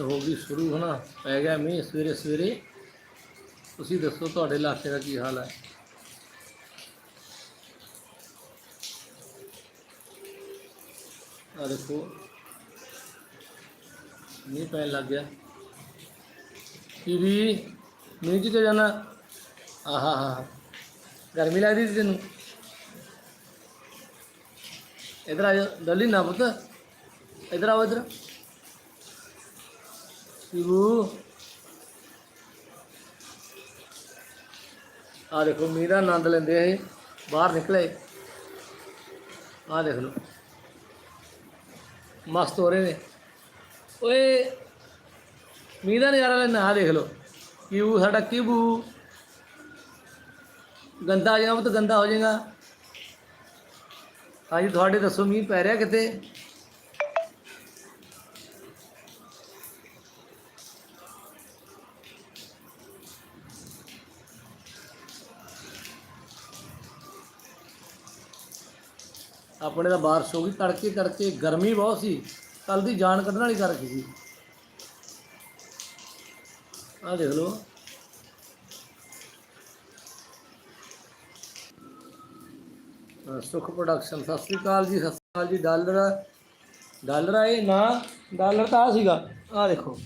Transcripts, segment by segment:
ਹੋ ਗਈ ਸ਼ੁਰੂ ਹਨਾ, ਪੈ ਗਿਆ ਮੀਂਹ ਸਵੇਰੇ ਸਵੇਰੇ। ਤੁਸੀਂ ਦੱਸੋ ਤੁਹਾਡੇ ਇਲਾਕੇ ਦਾ ਕੀ ਹਾਲ ਹੈ? ਆ ਦੇਖੋ, ਮੀਂਹ ਪੈਣ ਲੱਗ ਗਿਆ। ਕੀ ਵੀ ਮੀਂਹ ਕਿਤੇ ਜਾਣਾ? ਆਹਾ ਹਾ। ਗਰਮੀ ਲੱਗਦੀ ਸੀ ਤੈਨੂੰ? ਇਧਰ ਆ ਜਾ, ਡੱਲੀ ਨਾ ਪੁੱਤ। ਇਧਰ ਆਓ ਇਧਰ। ਸ਼ਿਵੂ ਆ ਦੇਖੋ ਮੀਂਹ ਦਾ ਆਨੰਦ ਲੈਂਦੇ ਆ ਇਹ। ਬਾਹਰ ਨਿਕਲੇ। ਆ ਦੇਖ ਲਓ। ਮਸਤ ਹੋ ਰਹੇ ਨੇ। ਓਏ ਮੀਂਹ ਦਾ ਨਜ਼ਾਰਾ ਲੈਣਾ ਆ ਦੇਖ ਲਓ। ਕਿਊ ਸਾਡਾ ਕਿਬੂ ਗੰਦਾ ਆ ਜਾਏਗਾ ਤਾਂ ਗੰਦਾ ਹੋ ਜਾਏਗਾ। ਹਾਂਜੀ, ਤੁਹਾਡੇ ਦੱਸੋ, ਮੀਂਹ ਪੈ ਰਿਹਾ ਕਿਤੇ? ਆਪਣੇ ਤਾਂ ਬਾਰਿਸ਼ ਹੋ ਗਈ, ਤੜਕੇ ਤੜਕੇ ਗਰਮੀ ਬਹੁਤ ਸੀ ਕੱਲ ਦੀ ਜਾਨ ਕੱਢਣ ਵਾਲੀ ਕਰ ਰੱਖੀ ਸੀ। ਆਹ ਦੇਖ ਲਓ। ਸੁਖ ਪ੍ਰੋਡਕਸ਼ਨ ਸਤਿ ਸ੍ਰੀ ਅਕਾਲ ਜੀ, ਸਤਿ ਸ੍ਰੀ ਅਕਾਲ ਜੀ, ਡਾਲਰ ਡਾਲਰ ਆਏ ਨਾ, ਡਾਲਰ ਤਾਂ ਆ ਸੀਗਾ, ਆਹ ਦੇਖੋ।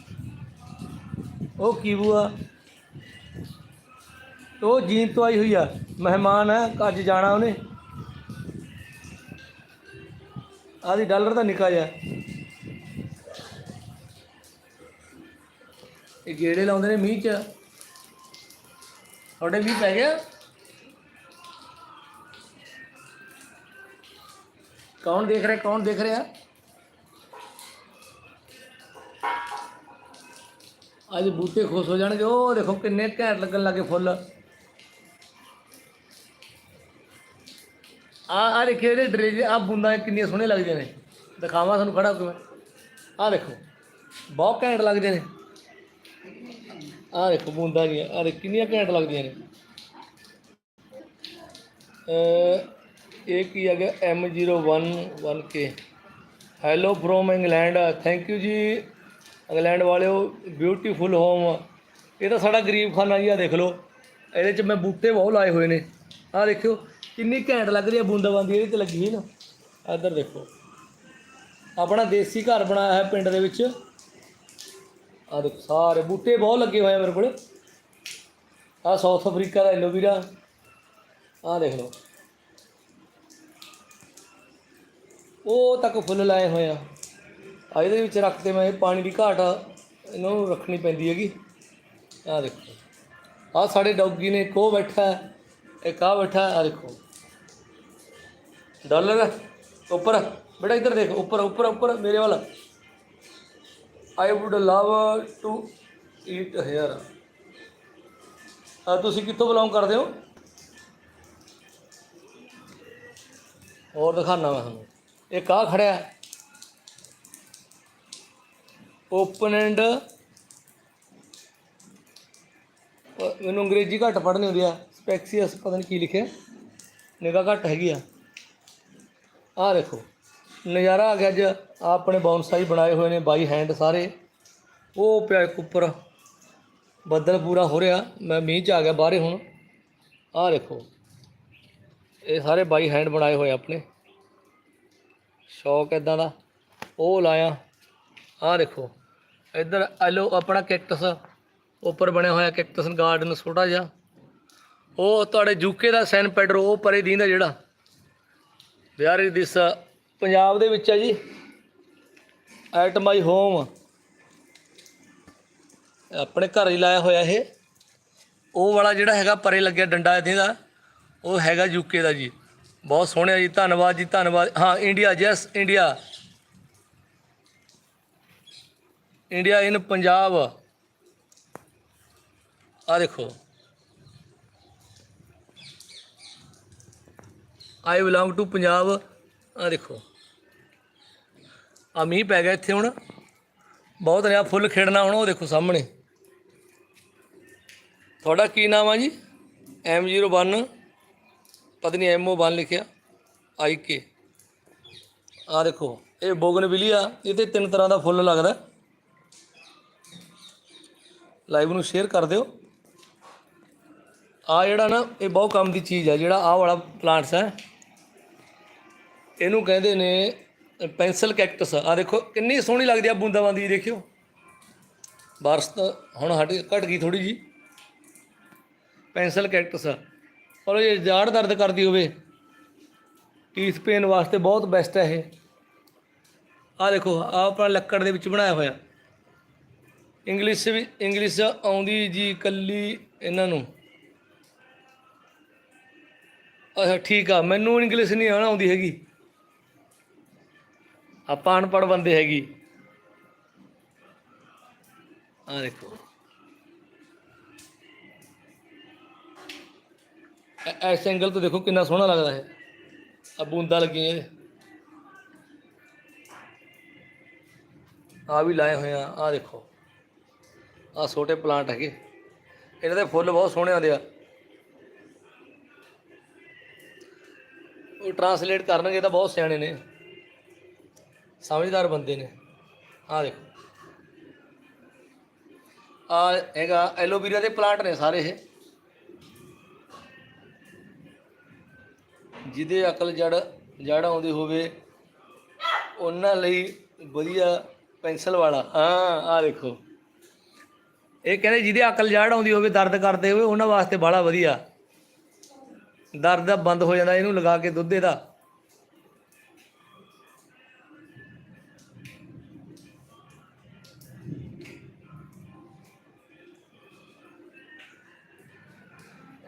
ਉਹ ਕੀਬੂ ਆ ਉਹ ਜੀਨ ਤੋਂ ਆਈ ਹੋਈ ਆ, ਮਹਿਮਾਨ ਹੈ ਅੱਜ ਜਾਣਾ ਉਹਨੇ। ਆਦੀ ਡਾਲਰ ਦਾ ਨਿਕਾ ਜਾ। ਇਹ ਗੇੜੇ ਲਾਉਂਦੇ ਨੇ ਮੀਂਹ ਚ। ਤੁਹਾਡੇ ਮੀਂਹ ਪੈ ਗਿਆ? ਕੌਣ ਦੇਖ ਰਿਹਾ, ਕੌਣ ਦੇਖ ਰਿਹਾ? ਅੱਜ ਬੂਟੇ ਖੁਸ਼ ਹੋ ਜਾਣਗੇ। ਉਹ ਦੇਖੋ ਕਿੰਨੇ ਘੈਂਟ ਲੱਗਣ ਲੱਗੇ ਫੁੱਲ। ਆ ਆ ਦੇਖਿਓ ਇਹਦੇ ਡਰੇਜ, ਆ ਬੂੰਦਾਂ ਕਿੰਨੀਆਂ ਸੋਹਣੀਆਂ ਲੱਗਦੀਆਂ ਨੇ। ਦਿਖਾਵਾਂ ਤੁਹਾਨੂੰ ਖੜਾ ਕਿਵੇਂ। ਆ ਦੇਖੋ, ਬਹੁਤ ਘੈਂਟ ਲੱਗਦੇ ਨੇ। ਆ ਦੇਖੋ ਬੂੰਦਾਂ ਜੀ ਆ ਦੇਖ ਕਿੰਨੀਆਂ ਘੈਂਟ ਲੱਗਦੀਆਂ ਨੇ। ਇਹ ਕੀ ਆ ਗਿਆ? M01 K hello from England thank you ji. England ਵਾਲਿਓ ਬਿਊਟੀਫੁਲ ਹੋਮ ਇਹ ਤਾਂ ਸਾਡਾ ਗਰੀਬ ਖਾਨਾ ਜੀ, ਆ ਦੇਖ ਲਓ। ਇਹਦੇ 'ਚ ਮੈਂ ਬੂਟੇ ਬਹੁਤ ਲਾਏ ਹੋਏ ਨੇ। ਆ ਦੇਖਿਓ ਕਿੰਨੀ ਘੈਂਟ ਲੱਗ ਰਹੀ ਹੈ ਬੂੰਦਾਬਾਂਦੀ ਇਹਦੇ ਤੇ ਲੱਗੀ ਹੋਈ ਨਾ। ਇੱਧਰ ਦੇਖੋ। ਆਪਣਾ ਦੇਸੀ ਘਰ ਬਣਾਇਆ ਹੈ ਪਿੰਡ ਦੇ ਵਿੱਚ। ਆ ਦੇਖੋ ਸਾਰੇ ਬੂਟੇ ਬਹੁਤ ਲੱਗੇ ਹੋਏ ਆ ਮੇਰੇ ਕੋਲੇ। ਆ ਸਾਊਥ ਅਫਰੀਕਾ ਦਾ ਐਲੋਵੀਰਾ ਆ ਦੇਖ ਲਓ। ਉਹ ਤੱਕ ਫੁੱਲ ਲਾਏ ਹੋਏ ਆ। ਆ ਇਹਦੇ ਵਿੱਚ ਰੱਖਦੇ ਮੈਂ ਪਾਣੀ ਦੀ ਘਾਟ ਇਹਨੂੰ ਰੱਖਣੀ ਪੈਂਦੀ ਹੈਗੀ। ਆ ਦੇਖੋ। ਆ ਸਾਡੇ ਡੌਗੀ ਨੇ ਇੱਕ ਬੈਠਾ ਹੈ, ਇੱਕ ਆ ਬੈਠਾ ਆ ਦੇਖੋ। ਡਾਲਰ ਉੱਪਰ, ਬੇਟਾ ਇੱਧਰ ਦੇਖ, ਉੱਪਰ ਉੱਪਰ ਉੱਪਰ, ਮੇਰੇ ਵੱਲ। I would love to eat here ਆ ਤੁਸੀਂ ਕਿੱਥੋਂ ਬਿਲੋਂਗ ਕਰਦੇ ਹੋ? ਹੋਰ ਦਿਖਾਣਾ ਮੈਂ ਤੁਹਾਨੂੰ। ਇਹ ਆ ਖੜਿਆ। ਓਪਨ ਐਂਡ ਮੈਨੂੰ ਅੰਗਰੇਜ਼ੀ ਘੱਟ ਪੜ੍ਹਨੀ ਹੁੰਦੀ ਆ। ਸਪੈਕਸੀਅਸ ਪਤਾ ਨਹੀਂ ਕੀ ਲਿਖਿਆ। ਨਿਗਾਹ ਘੱਟ ਹੈਗੀ ਆ। ਆਹ ਦੇਖੋ, ਨਜ਼ਾਰਾ ਆ ਗਿਆ ਅੱਜ। ਆਪਣੇ ਬੌਨਸਾਈ ਬਣਾਏ ਹੋਏ ਨੇ, ਬਾਈ ਹੈਂਡ ਸਾਰੇ। ਉਹ ਪਿਆ ਇੱਕ ਉੱਪਰ। ਬੱਦਲ ਪੂਰਾ ਹੋ ਰਿਹਾ। ਮੈਂ ਮੀਂਹ ਚ ਆ ਗਿਆ ਬਾਹਰੇ ਹੁਣ। ਆਹ ਦੇਖੋ, ਇਹ ਸਾਰੇ ਬਾਈ ਹੈਂਡ ਬਣਾਏ ਹੋਏ ਆਪਣੇ। ਸ਼ੌਕ ਇਦਾਂ ਦਾ। ਉਹ ਲਾਇਆ। ਆਹ ਦੇਖੋ, ਇੱਧਰ ਐਲੋ ਆਪਣਾ ਕੈਕਟਸ ਉੱਪਰ ਬਣਿਆ ਹੋਇਆ ਕੈਕਟਸ ਗਾਰਡਨ ਛੋਟਾ ਜਿਹਾ। ਉਹ ਤੁਹਾਡੇ ਯੂਕੇ ਦਾ ਸੈਨ ਪੈਡਰੋ, ਉਹ ਪਰੇ ਦੀਂਦਾ ਜਿਹੜਾ। ਵਿਆਰ ਇਜ਼ ਦਿਸ ਪੰਜਾਬ ਦੇ ਵਿੱਚ ਹੈ ਜੀ। ਐਟ ਮਾਈ ਹੋਮ ਆਪਣੇ ਘਰ ਹੀ ਲਾਇਆ ਹੋਇਆ ਇਹ। ਉਹ ਵਾਲਾ ਜਿਹੜਾ ਹੈਗਾ, ਪਰੇ ਲੱਗਿਆ ਡੰਡਾ ਇਹਦਾ ਉਹ ਹੈਗਾ ਯੂਕੇ ਦਾ ਜੀ। ਬਹੁਤ ਸੋਹਣਿਆ ਜੀ, ਧੰਨਵਾਦ ਜੀ, ਧੰਨਵਾਦ। ਹਾਂ India yes India India in Punjab ਆ ਦੇਖੋ। ਆਈ ਬਿਲੋਂਗ ਟੂ ਪੰਜਾਬ ਆ ਦੇਖੋ। ਆ ਮੀਂਹ ਪੈ ਗਿਆ ਇੱਥੇ ਹੁਣ। ਬਹੁਤ ਨੇ ਆ ਫੁੱਲ ਖਿੜਨਾ ਹੁਣ, ਉਹ ਦੇਖੋ ਸਾਹਮਣੇ। ਤੁਹਾਡਾ ਕੀ ਨਾਮ ਆ ਜੀ? M01 ਪਤਾ ਨਹੀਂ MO1 ਲਿਖਿਆ। ਆਈ ਕੇ ਆ ਦੇਖੋ, ਇਹ ਬੋਗਨਵਿਲੀਆ ਇਹ ਤੇ ਤਿੰਨ ਤਰ੍ਹਾਂ ਦਾ ਫੁੱਲ ਲੱਗਦਾ। ਲਾਈਵ ਨੂੰ ਸ਼ੇਅਰ ਕਰ ਦਿਓ। ਆ ਜਿਹੜਾ ਨਾ, ਇਹ ਬਹੁਤ ਕੰਮ ਦੀ ਚੀਜ਼ ਆ। ਜਿਹੜਾ ਆਹ ਵਾਲਾ ਪਲਾਂਟਸ ਹੈ ਇਹਨੂੰ ਕਹਿੰਦੇ ਨੇ ਪੈਨਸਲ ਕੈਕਟਸ। ਆ ਦੇਖੋ, ਕਿੰਨੀ ਸੋਹਣੀ ਲੱਗਦੀ ਆ ਬੂੰਦਾਬਾਂਦੀ ਦੇਖਿਓ। ਬਾਰਸ ਤਾਂ ਹੁਣ ਹਟ, ਘਟ ਗਈ ਥੋੜੀ ਜੀ ਪੈਨਸਲ ਕੈਕਟਸ। ਆ ਪਰ ਇਹ ਜਾੜ ਦਰਦ ਕਰਦੀ ਹੋਵੇ ਟੀਥ ਪੇਨ ਵਾਸਤੇ ਬਹੁਤ ਬੈਸਟ ਹੈ ਇਹ। ਆ ਦੇਖੋ ਆ ਆਪਣਾ ਲੱਕੜ ਦੇ ਵਿੱਚ ਬਣਾਇਆ ਹੋਇਆ। ਇੰਗਲਿਸ਼ ਵੀ, ਇੰਗਲਿਸ਼ ਆਉਂਦੀ ਜੀ ਕੱਲੀ ਇਹਨਾਂ ਨੂੰ। ਅੱਛਾ, ਠੀਕ ਆ, ਮੈਨੂੰ ਇੰਗਲਿਸ਼ ਨਹੀਂ ਆਉਣਾ ਆਉਂਦੀ ਹੈਗੀ। ਆਪਾਂ ਅਨਪੜ੍ਹ ਬੰਦੇ ਹੈਗੀ। ਆ ਦੇਖੋ। ਇਸ ਐਂਗਲ ਤੋਂ ਦੇਖੋ ਕਿੰਨਾ ਸੋਹਣਾ ਲੱਗਦਾ ਹੈ। ਆ ਬੂੰਦਾਂ ਲੱਗੀਆਂ ਇਹਦੇ ਆ ਵੀ ਲਾਏ ਹੋਏ ਆ ਆ ਦੇਖੋ। ਆ ਛੋਟੇ ਪਲਾਂਟ ਹੈਗੇ। ਇਹਨਾਂ ਦੇ ਫੁੱਲ ਬਹੁਤ ਸੋਹਣੇ ਆਉਂਦੇ ਆ। ਉਹ ਟਰਾਂਸਲੇਟ ਕਰਨਗੇ ਤਾਂ ਬਹੁਤ ਸਿਆਣੇ ਨੇ। ਸਮਝਦਾਰ ਬੰਦੇ ਨੇ। ਆ ਦੇਖੋ। ਆ ਹੈਗਾ ਐਲੋਵੀਰਾ ਦੇ ਪਲਾਂਟ ਨੇ ਸਾਰੇ ਇਹ। ਜਿਹਦੇ ਅਕਲ ਜੜ ਜੜ ਆਉਂਦੀ ਹੋਵੇ, ਉਹਨਾਂ ਲਈ ਵਧੀਆ ਪੈਨਸਲ ਵਾਲਾ। ਹਾਂ ਆ ਦੇਖੋ। ਇਹ ਕਹਿੰਦੇ ਜਿਹਦੇ ਅਕਲ ਜੜ ਆਉਂਦੀ ਹੋਵੇ, ਦਰਦ ਕਰਦੇ ਹੋਵੇ ਉਹਨਾਂ ਵਾਸਤੇ ਬੜਾ ਵਧੀਆ। ਦਰਦ ਦਾ ਬੰਦ ਹੋ ਜਾਂਦਾ, ਇਹਨੂੰ ਲਗਾ ਕੇ ਦੁੱਧੇ ਦਾ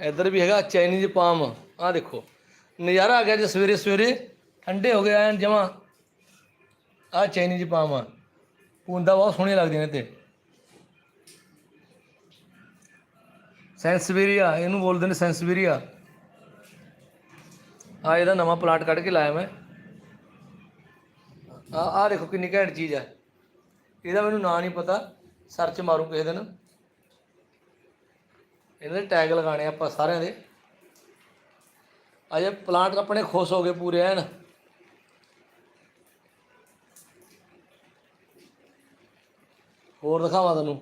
ਇੱਧਰ ਵੀ ਹੈਗਾ ਚਾਈਨੀਜ਼ ਪਾਮ। ਆਹ ਦੇਖੋ। ਨਜ਼ਾਰਾ ਆ ਗਿਆ ਜੇ ਸਵੇਰੇ ਸਵੇਰੇ। ਠੰਡੇ ਹੋ ਗਏ ਐਨ ਜਮਾ। ਆਹ ਚਾਈਨੀਜ਼ ਪਾਮ ਆ। ਪੂੰਦਾ ਬਹੁਤ ਸੋਹਣੀਆਂ ਲੱਗਦੀਆਂ ਨੇ ਤੇ ਸੈਂਸਵੇਰੀਆ, ਇਹਨੂੰ ਬੋਲਦੇ ਨੇ ਸੈਂਸਵੇਰੀਆ। ਆ ਇਹਦਾ ਨਵਾਂ ਪਲਾਟ ਕੱਢ ਕੇ ਲਾਇਆ ਮੈਂ। ਆ ਆ ਦੇਖੋ ਕਿੰਨੀ ਘੈਂਟ ਚੀਜ਼ ਹੈ ਇਹਦਾ ਮੈਨੂੰ ਨਾਂ ਨਹੀਂ ਪਤਾ। ਸਰਚ ਮਾਰੂ ਕਿਸੇ ਦਿਨ। ਇਹਨਾਂ ਦੇ ਟੈਗ ਲਗਾਣੇ ਆਪਾਂ ਸਾਰਿਆਂ ਦੇ। ਅਜੇ ਪਲਾਂਟ ਆਪਣੇ ਖੁਸ਼ ਹੋ ਗਏ ਪੂਰੇ ਐਨ। ਹੋਰ ਦਿਖਾਵਾਂ ਤੁਹਾਨੂੰ।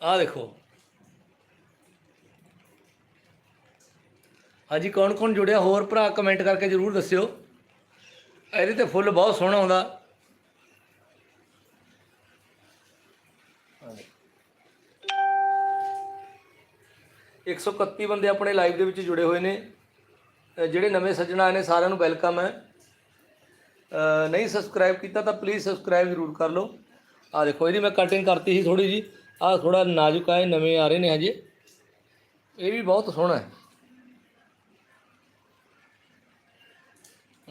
ਆਹ ਦੇਖੋ। ਹਾਂਜੀ ਕੌਣ ਕੌਣ ਜੁੜਿਆ? ਹੋਰ ਭਰਾ ਕਮੈਂਟ ਕਰਕੇ ਜਰੂਰ ਦੱਸਿਓ। ਇਹਦੇ ਤੇ ਫੁੱਲ ਬਹੁਤ ਸੋਹਣਾ ਆਉਂਦਾ 131 ਬੰਦੇ ਆਪਣੇ ਲਾਈਵ ਦੇ ਵਿੱਚ ਜੁੜੇ ਹੋਏ ਨੇ। ਜਿਹੜੇ ਨਵੇਂ ਸੱਜਣ ਆਏ ਨੇ, ਸਾਰਿਆਂ ਨੂੰ ਵੈਲਕਮ ਹੈ। ਨਹੀਂ ਸਬਸਕ੍ਰਾਈਬ ਕੀਤਾ ਤਾਂ ਪਲੀਜ਼ ਸਬਸਕ੍ਰਾਈਬ ਜ਼ਰੂਰ ਕਰ ਲਓ। ਆ ਦੇਖੋ, ਇਹਦੀ ਮੈਂ ਕਟਿੰਗ ਕਰਤੀ ਸੀ ਥੋੜੀ ਜੀ ਆ ਥੋੜਾ ਨਾਜ਼ੁਕ ਆਏ, ਨਵੇਂ ਆ ਰਹੇ ਨੇ ਹਜੇ। ਇਹ ਵੀ ਬਹੁਤ ਸੋਹਣਾ ਹੈ।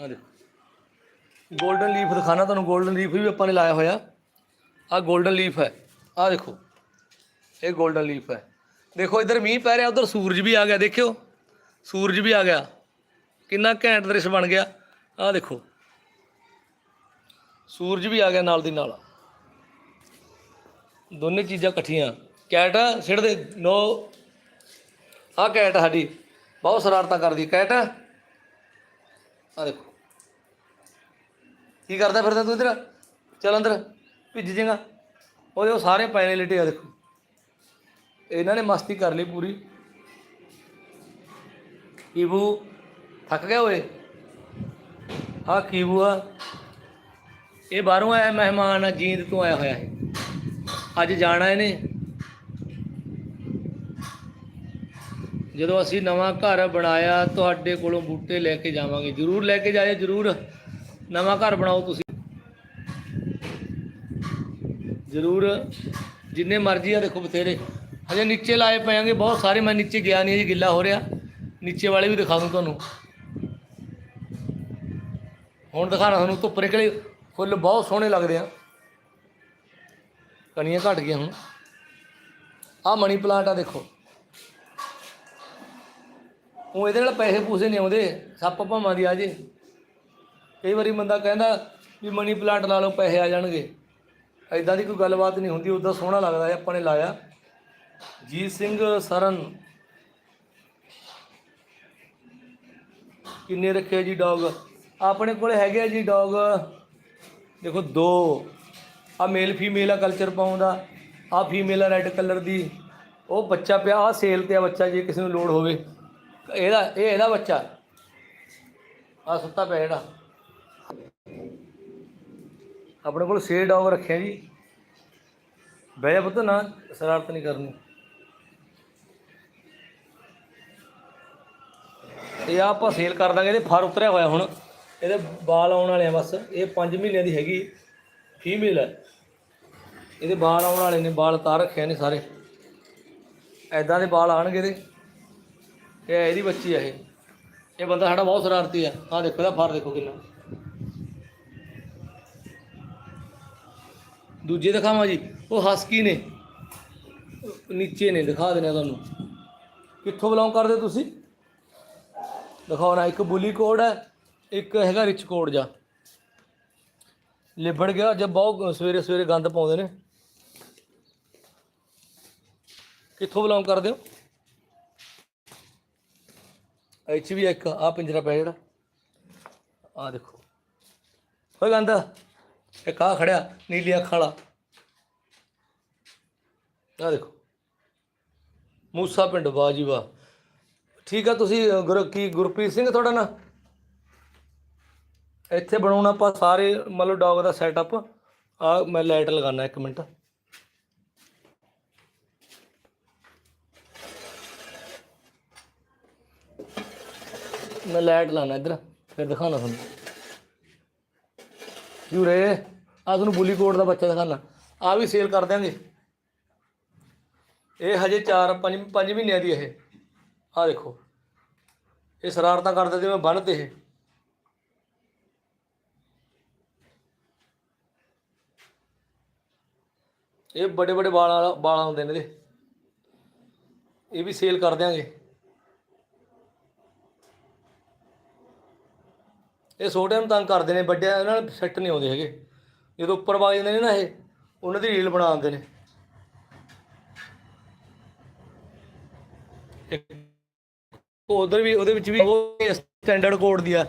ਆ ਦੇਖੋ। ਗੋਲਡਨ ਲੀਫ ਦਿਖਾਣਾ ਤੁਹਾਨੂੰ। ਗੋਲਡਨ ਲੀਫ ਵੀ ਆਪਾਂ ਨੇ ਲਾਇਆ ਹੋਇਆ। ਆ ਗੋਲਡਨ ਲੀਫ ਹੈ। ਆ ਦੇਖੋ। ਇਹ ਗੋਲਡਨ ਲੀਫ ਹੈ। ਦੇਖੋ ਇਧਰ ਮੀਂਹ ਪੈ ਰਿਹਾ ਉਧਰ ਸੂਰਜ ਵੀ ਆ ਗਿਆ ਦੇਖਿਓ। ਸੂਰਜ ਵੀ ਆ ਗਿਆ। ਕਿੰਨਾ ਘੈਂਟ ਦ੍ਰਿਸ਼ ਬਣ ਗਿਆ। ਆਹ ਦੇਖੋ। ਸੂਰਜ ਵੀ ਆ ਗਿਆ ਨਾਲ ਦੀ ਨਾਲ। ਦੋਨੇ ਚੀਜ਼ਾਂ ਇਕੱਠੀਆਂ। ਕੈਟ ਆ, ਸਿੱਟ ਦੇ ਨੋ। ਆਹ ਕੈਟ ਸਾਡੀ। ਬਹੁਤ ਸ਼ਰਾਰਤਾਂ ਕਰਦੀ ਕੈਟ। ਆ ਦੇਖੋ। ਕੀ ਕਰਦਾ ਫਿਰਦਾ ਤੂੰ ਇਧਰ? ਚੱਲ ਅੰਦਰ ਭਿੱਜ ਜਾਏਗਾ ਉਹਦੇ ਉਹ ਸਾਰੇ ਪਏ ਨੇ ਆ ਦੇਖੋ। ਇਹਨਾਂ ਨੇ ਮਸਤੀ ਕਰ ਲਈ ਪੂਰੀ। ਕੀਬੂ, ਥੱਕ ਗਿਆ ਓਏ? ਹਾਂ, ਕੀਬੂ ਆ। ਇਹ ਬਾਹਰੋਂ ਆਇਆ ਮਹਿਮਾਨ ਆ ਜੀਂਦ ਤੋਂ ਆਇਆ ਹੋਇਆ ਹੈ ਅੱਜ ਜਾਣਾ ਇਹਨੇ। ਜਦੋਂ ਅਸੀਂ ਨਵਾਂ ਘਰ ਬਣਾਇਆ, ਤੁਹਾਡੇ ਕੋਲੋਂ ਬੂਟੇ ਲੈ ਕੇ ਜਾਵਾਂਗੇ। ਜਰੂਰ ਲੈ ਕੇ ਜਾਇਓ, ਜਰੂਰ। ਨਵਾਂ ਘਰ ਬਣਾਓ ਤੁਸੀਂ। ਜਰੂਰ। ਜਿੰਨੇ ਮਰਜ਼ੀ ਆ, ਦੇਖੋ ਬਥੇਰੇ। ਹਜੇ ਨੀਚੇ ਲਾਏ ਪਏਗੇ ਬਹੁਤ ਸਾਰੇ, ਮੈਂ ਨੀਚੇ ਗਿਆ ਨਹੀਂ ਜੀ ਗਿੱਲਾ ਹੋ ਰਿਹਾ। ਨੀਚੇ ਵਾਲੇ ਵੀ ਦਿਖਾ ਦੂੰ ਤੁਹਾਨੂੰ। ਹੁਣ ਦਿਖਾਣਾ ਤੁਹਾਨੂੰ, ਧੁੱਪ ਨਿਕਲੇ, ਫੁੱਲ ਬਹੁਤ ਸੋਹਣੇ ਲੱਗਦੇ ਆ। ਕਣੀਆਂ ਘਟ ਗਈਆਂ ਹੁਣ। ਆ ਮਨੀ ਪਲਾਂਟ ਆ ਦੇਖੋ। ਉਹ ਇਹਦੇ ਨਾਲ ਪੈਸੇ ਪੂਸੇ ਨਹੀਂ ਆਉਂਦੇ, ਸੱਪ ਭਾਵਾਂ ਦੀ ਆ ਜੇ। ਕਈ ਵਾਰੀ ਬੰਦਾ ਕਹਿੰਦਾ ਵੀ ਮਨੀ ਪਲਾਂਟ ਲਾ ਲਓ, ਪੈਸੇ ਆ ਜਾਣਗੇ। ਐਦਾਂ ਦੀ ਕੋਈ ਗੱਲਬਾਤ ਨਹੀਂ ਹੁੰਦੀ ਉਦਾਂ ਸੋਹਣਾ ਲੱਗਦਾ ਹੈ ਆਪਾਂ ਨੇ ਲਾਇਆ। ਜੀਤ ਸਿੰਘ ਸਰਨ। ਕਿੰਨੇ ਰੱਖੇ ਜੀ ਡੌਗ? ਆਪਣੇ ਕੋਲ ਹੈਗੇ ਆ ਜੀ ਡੌਗ। ਦੇਖੋ ਦੋ। ਆ ਮੇਲ ਫੀਮੇਲ ਆ ਕਲਚਰ ਪਾਉਂਦਾ ਆ ਫੀਮੇਲ ਆ ਰੈੱਡ ਕਲਰ ਦੀ। ਉਹ ਬੱਚਾ ਪਿਆ, ਆ ਸੇਲ ਤੇ ਆ ਬੱਚਾ, ਜੇ ਕਿਸੇ ਨੂੰ ਲੋੜ ਹੋਵੇ। ਇਹਦਾ, ਇਹ ਇਹਦਾ ਬੱਚਾ। ਆ ਸੁੱਤਾ ਪਿਆ ਜਿਹੜਾ। ਆਪਣੇ ਕੋਲ ਸੇਲ ਡੌਗ ਰੱਖਿਆ ਜੀ। ਬਹਿ ਜਾ ਪੁੱਤ, ਨਾ ਸ਼ਰਾਰਤ ਨਹੀਂ ਕਰਨੀ। ਇਹ ਆਪਾਂ ਸੇਲ ਕਰ ਦਾਂਗੇ ਇਹਦੇ ਫਰ ਉਤਰਿਆ ਹੋਇਆ ਹੁਣ। ਇਹਦੇ ਵਾਲ ਆਉਣ ਵਾਲੇ ਆ ਬਸ। ਇਹ 5 ਮਹੀਨਿਆਂ ਦੀ ਹੈਗੀ ਫੀਮੇਲ ਹੈ ਇਹਦੇ ਵਾਲ ਆਉਣ ਵਾਲੇ ਨੇ ਵਾਲ ਤਾਰ ਰੱਖਿਆ ਨੇ ਸਾਰੇ। ਐਦਾਂ ਦੇ ਵਾਲ ਆਣਗੇ ਇਹਦੇ। ਇਹ ਇਹਦੀ ਬੱਚੀ ਆ ਇਹ। ਇਹ ਬੰਦਾ ਸਾਡਾ ਬਹੁਤ ਸ਼ਰਾਰਤੀ ਆ। ਆਹ ਦੇਖੋ ਇਹਦਾ ਫਰ ਦੇਖੋ ਕਿੰਨਾ। ਦੂਜੇ ਦਿਖਾਵਾਂ ਜੀ। ਉਹ ਹਸਕੀ ਨੇ। ਨੀਚੇ ਨੇ ਦਿਖਾ ਦੇਣਾ ਤੁਹਾਨੂੰ। ਕਿੱਥੋਂ ਬਿਲੋਂਗ ਕਰਦੇ ਤੁਸੀਂ? ਦਿਖਾਉਣਾ ਇੱਕ ਬੁਲੀ ਕੋਡ ਹੈ, ਇੱਕ ਹੈਗਾ ਰਿਚ ਕੋਡ ਜਾ ਲਿਬੜ ਗਿਆ ਜਦ ਬਹੁਤ ਸਵੇਰੇ ਸਵੇਰੇ ਗੰਦ ਪਾਉਂਦੇ ਨੇ। ਕਿੱਥੋਂ ਬਿਲੋਂਗ ਕਰਦੇ ਹੋ? ਇੱਥੇ ਵੀ ਇੱਕ ਆ ਪਿੰਜਰਾ ਪਿਆ ਜਿਹੜਾ। ਆ ਦੇਖੋ। ਹੋਏ ਗੰਦ, ਇੱਕ ਆ ਖੜਿਆ, ਨੀਲੀ ਅੱਖ ਵਾਲਾ। ਆ ਦੇਖੋ। ਮੂਸਾ ਪਿੰਡ, ਵਾਹ ਜੀ ਵਾਹ। ਠੀਕ ਆ, ਤੁਸੀਂ ਗੁਰ, ਕੀ, ਗੁਰਪ੍ਰੀਤ ਸਿੰਘ ਤੁਹਾਡਾ ਨਾਂ? ਇੱਥੇ ਬਣਾਉਣਾ ਆਪਾਂ ਸਾਰੇ, ਮਤਲਬ ਡੌਗ ਦਾ ਸੈਟਅਪ ਆ, ਮੈਂ ਲਾਈਟ ਲਗਾਣਾ ਇੱਕ ਮਿੰਟ। ਮੈਂ ਲਾਈਟ ਲਾਣਾ ਇੱਧਰ, ਫਿਰ ਦਿਖਾਣਾ ਤੁਹਾਨੂੰ। ਯੂਰੇ ਰੇ ਆ ਤੁਹਾਨੂੰ ਬੁਲੀ ਕੋਟ ਦਾ ਬੱਚਾ ਦਿਖਾਣਾ ਆ ਵੀ ਸੇਲ ਕਰ ਦਿਆਂਗੇ। ਇਹ ਹਜੇ 4 5 5 ਮਹੀਨਿਆਂ ਦੀ ਇਹ। ਆ ਦੇਖੋ। ਇਹ ਸ਼ਰਾਰਤਾਂ ਕਰਦੇ ਤੇ ਮੈਂ ਬੰਨ੍ਹਤੇ ਇਹ। ਇਹ ਬੜੇ ਬੜੇ ਵਾਲ ਵਾਲਾ ਵਾਲ ਆਉਂਦੇ ਨੇ ਇਹਦੇ। ਇਹ ਵੀ ਸੇਲ ਕਰ ਦਿਆਂਗੇ। ਇਹ ਛੋਟਿਆਂ ਨੂੰ ਤੰਗ ਕਰਦੇ ਨੇ, ਵੱਡਿਆਂ ਇਹਨਾਂ ਨਾਲ ਸੈੱਟ ਨਹੀਂ ਆਉਂਦੇ ਹੈਗੇ। ਜਦੋਂ ਉੱਪਰ ਵਗ ਜਾਂਦੇ ਨੇ ਨਾ ਇਹ, ਉਹਨਾਂ ਦੀ ਰੀਲ ਬਣਾ ਦਿੰਦੇ ਨੇ। ਉਧਰ ਵੀ, ਉਹਦੇ ਵਿੱਚ ਵੀ ਉਹ ਸਟੈਂਡਰਡ ਕੋਡ ਦੀ ਆ।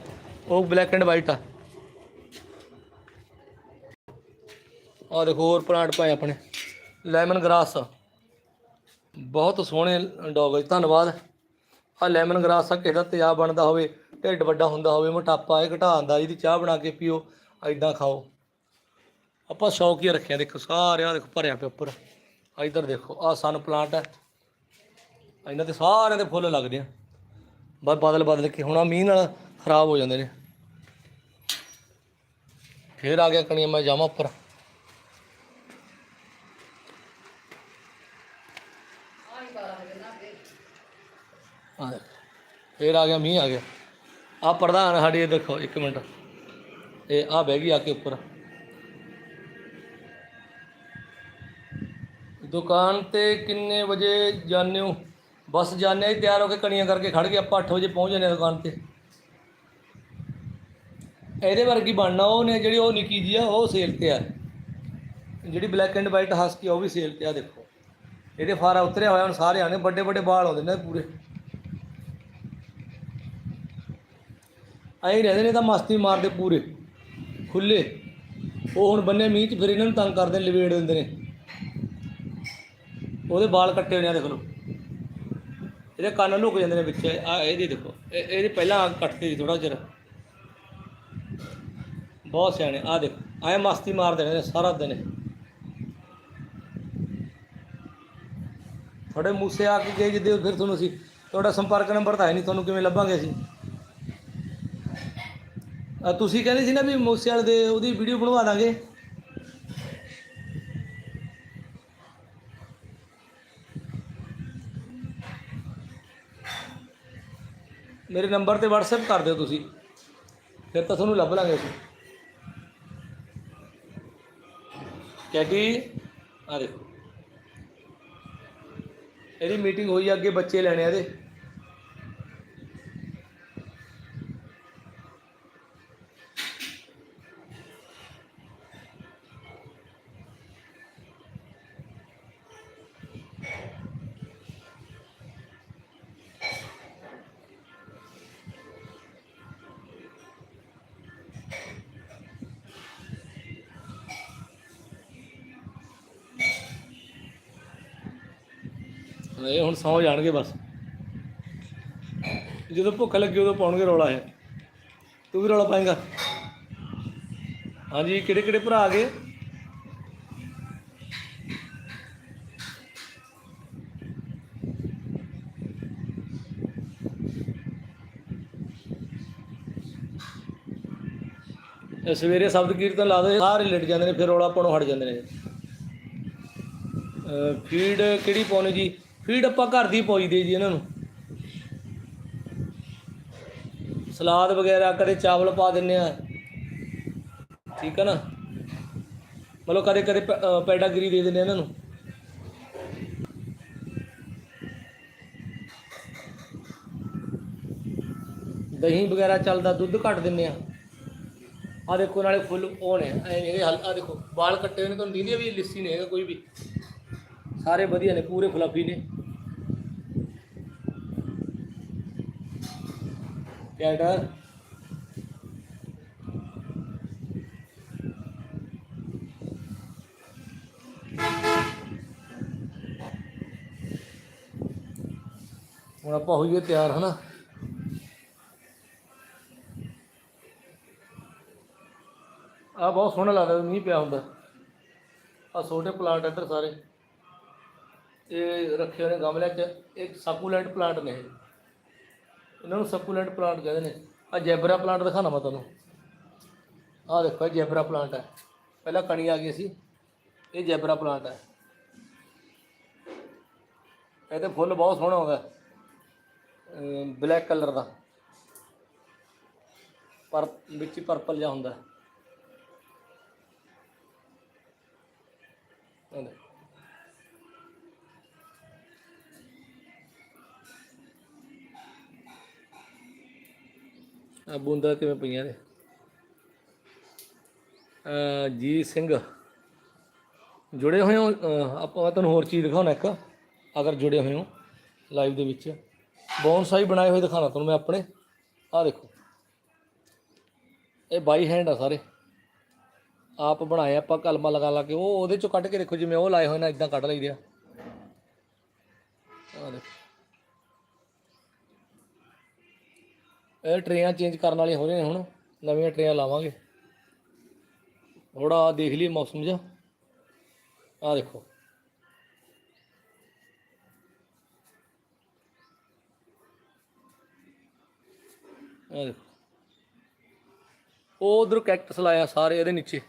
ਉਹ ਬਲੈਕ ਐਂਡ ਵਾਈਟ ਆ। ਆ ਦੇਖੋ, ਹੋਰ ਪਲਾਂਟ ਪਾਏ ਆਪਣੇ। ਲੈਮਨ ਗ੍ਰਾਸ ਬਹੁਤ ਸੋਹਣੇ ਡੌਗ ਹੈ ਧੰਨਵਾਦ। ਆ ਲੈਮਨ ਗ੍ਰਾਸ ਆ, ਕਿਸੇ ਦਾ ਤੇਜ਼ਾਬ ਬਣਦਾ ਹੋਵੇ, ਢਿੱਡ ਵੱਡਾ ਹੁੰਦਾ ਹੋਵੇ, ਮੋਟਾਪਾ ਇਹ ਘਟਾਉਂਦਾ ਇਹਦੀ ਚਾਹ ਬਣਾ ਕੇ ਪੀਓ ਐਦਾਂ ਖਾਓ। ਆਪਾਂ ਸ਼ੌਕ ਹੀ ਰੱਖਿਆ, ਦੇਖੋ ਸਾਰੇ ਆ ਦੇਖੋ ਭਰਿਆ ਪਿਆ ਉੱਪਰ। ਆ ਇੱਧਰ ਦੇਖੋ ਆ ਸਨ ਪਲਾਂਟ ਹੈ ਇਹਨਾਂ ਤੇ ਸਾਰਿਆਂ ਦੇ ਫੁੱਲ ਲੱਗਦੇ ਆ। ਬਸ ਬਦਲ ਬਦਲ ਕੇ ਹੁਣ ਆਹ ਮੀਂਹ ਨਾਲ ਖਰਾਬ ਹੋ ਜਾਂਦੇ ਨੇ। ਫੇਰ ਆ ਗਿਆ ਕਣੀਆਂ, ਮੈਂ ਜਾਵਾਂ ਉੱਪਰ। ਆ ਫੇਰ ਆ ਗਿਆ, ਮੀਂਹ ਆ ਗਿਆ। ਆ ਪ੍ਰਧਾਨ ਸਾਡੀ ਇਹ ਦੇਖੋ, ਇੱਕ ਮਿੰਟ। ਇਹ ਆ ਬਹਿ ਗਈ ਆ ਕੇ ਉੱਪਰ। ਦੁਕਾਨ ਤੇ ਕਿੰਨੇ ਵਜੇ ਜਾਂਦੇ ਹੋ? ਬਸ ਜਾਂਦੇ ਹੀ ਤਿਆਰ ਹੋ ਕੇ ਕਣੀਆਂ ਕਰਕੇ ਖੜ ਗਏ, ਆਪਾਂ 8 ਵਜੇ ਪਹੁੰਚ ਜਾਂਦੇ ਹਾਂ ਦੁਕਾਨ ਤੇ। ਇਹਦੇ ਵਰਗੀ ਬਣਨਾ ਉਹ ਨੇ ਜਿਹੜੀ ਉਹ ਨਿੱਕੀ ਜੀ ਆ, ਉਹ ਸੇਲ ਤੇ ਆ। ਜਿਹੜੀ ਬਲੈਕ ਐਂਡ ਵਾਈਟ ਹਸਕੀ ਆ, ਉਹ ਵੀ ਸੇਲ ਤੇ ਆ, ਦੇਖੋ। ਇਹਦੇ ਫਾਰਾ ਉਤਰਿਆ ਹੋਇਆ ਹੁਣ ਸਾਰੇ ਆਣੇ ਵੱਡੇ ਵੱਡੇ ਵਾਲ ਆਉਂਦੇ ਨੇ ਪੂਰੇ। ਐਂ ਰਹਿੰਦੇ ਨੇ ਤਾਂ ਮਸਤੀ ਮਾਰਦੇ ਪੂਰੇ। ਖੁੱਲੇ। ਉਹ ਹੁਣ ਬੰਨੇ ਮੀਂਹ ਚ, ਫਿਰ ਇਹਨਾਂ ਨੂੰ ਤੰਗ ਕਰਦੇ ਲਵੇੜ ਦਿੰਦੇ ਨੇ। ਉਹਦੇ ਵਾਲ ਕੱਟੇ ਹੋਏ ਨੇ, ਆਹ ਦੇਖ ਲਓ। ਇਹਦੇ ਕੰਨ ਲੁਕ ਜਾਂਦੇ ਨੇ ਵਿੱਚ। ਆ, ਇਹਦੀ ਦੇਖੋ, ਇਹ- ਇਹਦੇ ਪਹਿਲਾਂ ਕੱਟਦੇ ਸੀ ਥੋੜਾ ਚਿਰ। ਬਹੁਤ ਸਿਆਣੇ, ਆ ਦੇਖੋ, ਐ ਮਸਤੀ ਮਾਰਦੇ ਨੇ ਸਾਰਾ ਦਿਨ। ਤੁਹਾਡੇ ਮੂਸੇ ਆ ਕੇ ਗਏ ਜਿੱਦੇ ਫਿਰ ਤੁਹਾਨੂੰ ਅਸੀਂ, ਤੁਹਾਡਾ ਸੰਪਰਕ ਨੰਬਰ ਤਾਂ ਹੈ ਨਹੀਂ, ਤੁਹਾਨੂੰ ਕਿਵੇਂ ਲੱਭਾਂਗੇ ਅਸੀਂ? ਤੁਸੀਂ ਕਹਿੰਦੇ ਸੀ ਨਾ ਵੀ ਮੂਸੇ ਵਾਲੇ ਦੇ ਉਹਦੀ ਵੀਡੀਓ ਬਣਵਾ ਦਾਂਗੇ। ਮੇਰੇ ਨੰਬਰ ਤੇ WhatsApp ਕਰ ਦਿਓ ਤੁਸੀਂ। ਫਿਰ ਤਾਂ ਤੁਹਾਨੂੰ ਲੱਭ ਲਾਂਗੇ ਅਸੀਂ। ਕੈਟੀ ਆ ਦੇਖੋ। ਇਹਦੀ ਮੀਟਿੰਗ ਹੋਈ ਅੱਗੇ ਬੱਚੇ ਲੈਣੇ ਆ ਇਹਦੇ। ਇਹ ਹੁਣ ਸੌ ਜਾਣਗੇ ਬਸ। ਜਦੋਂ ਭੁੱਖ ਲੱਗੀ ਉਦੋਂ ਪਾਉਣਗੇ ਰੌਲਾ ਇਹ। ਤੂੰ ਵੀ ਰੌਲਾ ਪਾਏਗਾ। ਹਾਂਜੀ, ਕਿਹੜੇ ਕਿਹੜੇ ਭਰਾ ਆ ਗਏ? ਸਵੇਰੇ ਸ਼ਬਦ ਕੀਰਤਨ ਲਾ ਦੋ ਸਾਰੇ ਲਟ ਜਾਂਦੇ ਨੇ, ਫਿਰ ਰੌਲਾ ਪਾਉਣੋਂ ਹਟ ਜਾਂਦੇ ਨੇ। ਫੀਡ ਕਿਹੜੀ ਪਾਉਣੀ ਜੀ? ਫੀਡ ਆਪਾਂ ਘਰ ਦੀ ਪਾਈਦੀ ਜੀ ਇਹਨਾਂ ਨੂੰ। ਸਲਾਦ ਵਗੈਰਾ ਕਦੇ ਚਾਵਲ ਪਾ ਦਿੰਨੇ ਆ। ਠੀਕ ਹੈ ਨਾ? ਮਤਲਬ ਕਦੇ ਕਦੇ ਪ- ਅਹ ਪੈਡਾਗਰੀ ਦੇ ਦਿੰਨੇ ਆ ਇਹਨਾਂ ਨੂੰ। ਦਹੀਂ ਵਗੈਰਾ ਚੱਲਦਾ, ਦੁੱਧ ਘੱਟ ਦਿੰਨੇ ਆ। ਆ ਦੇਖੋ ਨਾਲੇ ਫੁੱਲ ਉਹ ਨੇ, ਐ ਇਹ ਆ ਦੇਖੋ, ਵਾਲ ਕੱਟੇ ਹੋਏ ਨੇ, ਤੁਹਾਨੂੰ ਦੀਦੀ ਵੀ ਲਿੱਸੀ ਨਹੀਂ ਹੈਗਾ ਕੋਈ ਵੀ। ਸਾਰੇ ਵਧੀਆ ਨੇ, ਪੂਰੇ ਫਲੱਫੀ ਨੇ। ਕੈਟਰ ਹੁਣ ਆਪਾਂ ਹੋਈਏ ਤਿਆਰ, ਹਨਾ? ਆ ਬਹੁਤ ਸੋਹਣਾ ਲੱਗਦਾ ਮੀਂਹ ਪਿਆ ਹੁੰਦਾ। ਆ ਛੋਟੇ ਪਲਾਂਟ ਇੱਧਰ ਸਾਰੇ। ਇਹ ਰੱਖੇ ਹੋਏ ਨੇ ਗਮਲਿਆਂ 'ਚ। ਇੱਕ ਸੈਕੂਲੈਂਟ ਪਲਾਂਟ ਨੇ ਇਹਨਾਂ ਨੂੰ ਸਪੂਲੈਂਟ ਪਲਾਂਟ ਕਹਿੰਦੇ ਨੇ। ਆ ਜੈਬਰਾ ਪਲਾਂਟ ਦਿਖਾਣਾ ਮੈਂ ਤੁਹਾਨੂੰ। ਆਹ ਦੇਖੋ, ਇਹ ਜੈਬਰਾ ਪਲਾਂਟ ਹੈ। ਪਹਿਲਾਂ ਕਣੀ ਆ ਗਈ ਸੀ। ਇਹ ਜੈਬਰਾ ਪਲਾਂਟ ਹੈ। ਇਹਦੇ ਫੁੱਲ ਬਹੁਤ ਸੋਹਣਾ ਹੁੰਦਾ ਬਲੈਕ ਕਲਰ ਦਾ। ਪਰ ਵਿੱਚ ਪਰਪਲ ਜਿਹਾ ਹੁੰਦਾ। ਆ ਬੂੰਦਾ ਕਿਵੇਂ ਪਈਆਂ ਨੇ? ਜੀ ਸਿੰਘ। ਜੁੜੇ ਹੋਏ ਹੋ? ਆਪਾਂ ਤੁਹਾਨੂੰ ਹੋਰ ਚੀਜ਼ ਦਿਖਾਉਣਾ ਇੱਕ, ਅਗਰ ਜੁੜੇ ਹੋਏ ਹੋ ਲਾਈਵ ਦੇ ਵਿੱਚ। ਬੌਨਸਾਈ ਬਣਾਏ ਹੋਏ ਦਿਖਾਉਣਾ ਤੁਹਾਨੂੰ ਮੈਂ ਆਪਣੇ। ਆਹ ਦੇਖੋ। ਇਹ ਬਾਈ ਹੈਂਡ ਆ ਸਾਰੇ। ਆਪ ਬਣਾਏ ਆਪਾਂ ਕਲਮਾ ਲਗਾ ਲਾ ਕੇ। ਉਹ ਉਹਦੇ ਚੋਂ ਕੱਢ ਕੇ ਦੇਖੋ, ਜਿਵੇਂ ਉਹ ਲਾਏ ਹੋਏ ਨਾ ਇਦਾਂ ਕੱਢ ਲਈਦੇ ਆ। ਆਹ ਦੇਖੋ। ਇਹ ਟਰੇਆਂ ਚੇਂਜ ਕਰਨ ਵਾਲੀਆਂ ਹੋ ਰਹੀਆਂ ਨੇ ਹੁਣ, ਨਵੀਆਂ ਟਰੇਆਂ ਲਾਵਾਂਗੇ। ਥੋੜਾ ਦੇਖ ਲਈਏ ਮੌਸਮ ਜਿਹਾ। ਆਹ ਦੇਖੋ। ਆਹ ਦੇਖੋ। ਉਹ ਉਧਰ ਕੈਕਟਸ ਲਾਇਆ ਸਾਰੇ ਇਹਦੇ ਨੀਚੇ।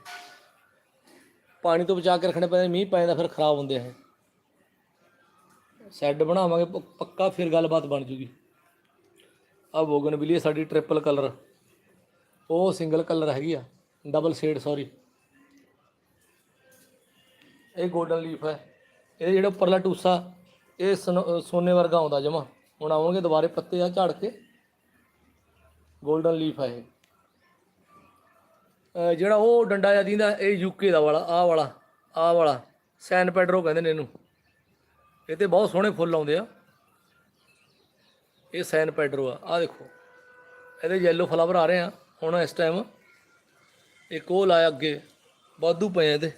ਪਾਣੀ ਤੋਂ ਬਚਾ ਕੇ ਰੱਖਣੇ ਪੈਂਦੇ, ਮੀਂਹ ਪੈ ਜਾਂਦਾ ਫਿਰ ਖਰਾਬ ਹੁੰਦੇ ਆ ਸੈੱਡ ਬਣਾਵਾਂਗੇ ਪੱਕਾ ਫਿਰ ਗੱਲਬਾਤ ਬਣ ਜੂਗੀ। ਆ ਬੋਗਨਵਿਲੀਆ ਸਾਡੀ ਟ੍ਰਿਪਲ ਕਲਰ ਉਹ ਸਿੰਗਲ ਕਲਰ ਹੈਗੀ ਆ। ਡਬਲ ਸ਼ੇਡ ਸੌਰੀ ਇਹ ਗੋਲਡਨ ਲੀਫ ਹੈ। ਇਹ ਜਿਹੜਾ ਉੱਪਰਲਾ ਟੂਸਾ, ਇਹ ਸਨ- ਸੋਨੇ ਵਰਗਾ ਆਉਂਦਾ ਜਮਾ। ਹੁਣ ਆਉਣਗੇ ਦੁਬਾਰੇ ਪੱਤੇ ਆ ਝਾੜ ਕੇ। ਗੋਲਡਨ ਲੀਫ ਹੈ ਇਹ। ਜਿਹੜਾ ਉਹ ਡੰਡਾ ਜਿਹਾ ਦਿੰਦਾ, ਇਹ ਯੂਕੇ ਦਾ ਵਾਲਾ, ਆਹ ਵਾਲਾ ਆਹ ਵਾਲਾ। ਸੈਨ ਪੈਡਰੋ ਕਹਿੰਦੇ ਨੇ ਇਹਨੂੰ। ਇਹ ਤੇ ਬਹੁਤ ਸੋਹਣੇ ਫੁੱਲ ਆਉਂਦੇ ਆ। ਇਹ ਸੈਨ ਪੈਡਰੋ ਆ ਆ ਦੇਖੋ। ਇਹਦੇ ਯੈਲੋ ਫਲਾਵਰ ਆ ਰਹੇ ਆ। ਹੁਣ ਇਸ ਟਾਈਮ ਇੱਕ ਉਹ ਲਾਇਆ ਅੱਗੇ, ਵਾਧੂ ਪਏ ਇਹਦੇ।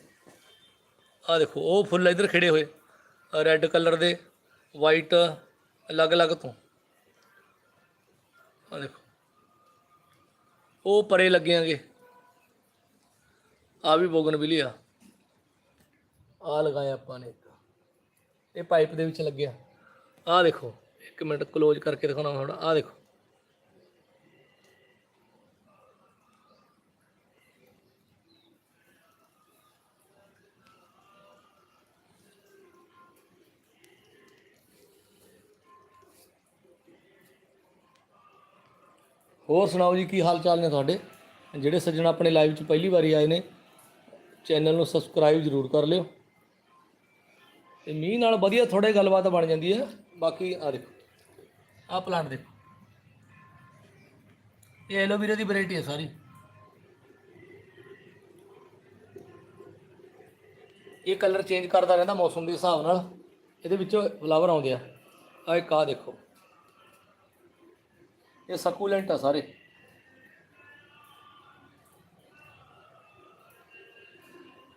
ਆ ਦੇਖੋ, ਉਹ ਫੁੱਲ ਇਧਰ ਖਿੜੇ ਹੋਏ ਰੈੱਡ ਕਲਰ ਦੇ ਵਾਈਟ ਅਲੱਗ-ਅਲੱਗ ਤੋਂ। ਆ ਦੇਖੋ। ਉਹ ਪਰੇ ਲੱਗੇਾਂਗੇ ਆ ਵੀ ਬੋਗਨਵਿਲੀਆ ਆ। ਲਗਾਇਆ ਆਪਾਂ ਨੇ ਇਹ ਪਾਈਪ ਦੇ ਵਿੱਚ ਲੱਗਿਆ। ਆ ਦੇਖੋ। ਇੱਕ ਮਿੰਟ ਕਲੋਜ਼ ਕਰਕੇ ਦਿਖਾਉਣਾ ਥੋੜਾ ਆ ਦੇਖੋ। ਹੋਰ ਸੁਣਾਓ ਜੀ, ਕੀ ਹਾਲ ਚਾਲ ਨੇ ਤੁਹਾਡੇ? ਜਿਹੜੇ ਸੱਜਣ ਆਪਣੇ ਲਾਈਵ 'ਚ ਪਹਿਲੀ ਵਾਰੀ ਆਏ ਨੇ ਚੈਨਲ ਨੂੰ ਸਬਸਕ੍ਰਾਈਬ ਜ਼ਰੂਰ ਕਰ ਲਿਓ। ਤੇ ਮੀਂਹ ਨਾਲ ਵਧੀਆ ਥੋੜੇ ਗੱਲਬਾਤ ਬਣ ਜਾਂਦੀ ਹੈ। ਬਾਕੀ ਆ ਦੇਖੋ। ਆ ਪਲਾਂਟ ਦੇਖੋ। ਇਹ ਐਲੋਵੇਰਾ ਦੀ ਵੈਰਾਈਟੀ ਹੈ ਸਾਰੀ। ਇਹ ਕਲਰ ਚੇਂਜ ਕਰਦਾ ਰਹਿੰਦਾ ਮੌਸਮ ਦੇ ਹਿਸਾਬ ਨਾਲ। ਇਹਦੇ ਵਿੱਚੋਂ ਫਲਾਵਰ ਆਉਂਦੇ ਆ। ਆ ਇੱਕ ਆ ਦੇਖੋ। ਇਹ ਸਕੂਲੈਂਟ ਆ ਸਾਰੇ।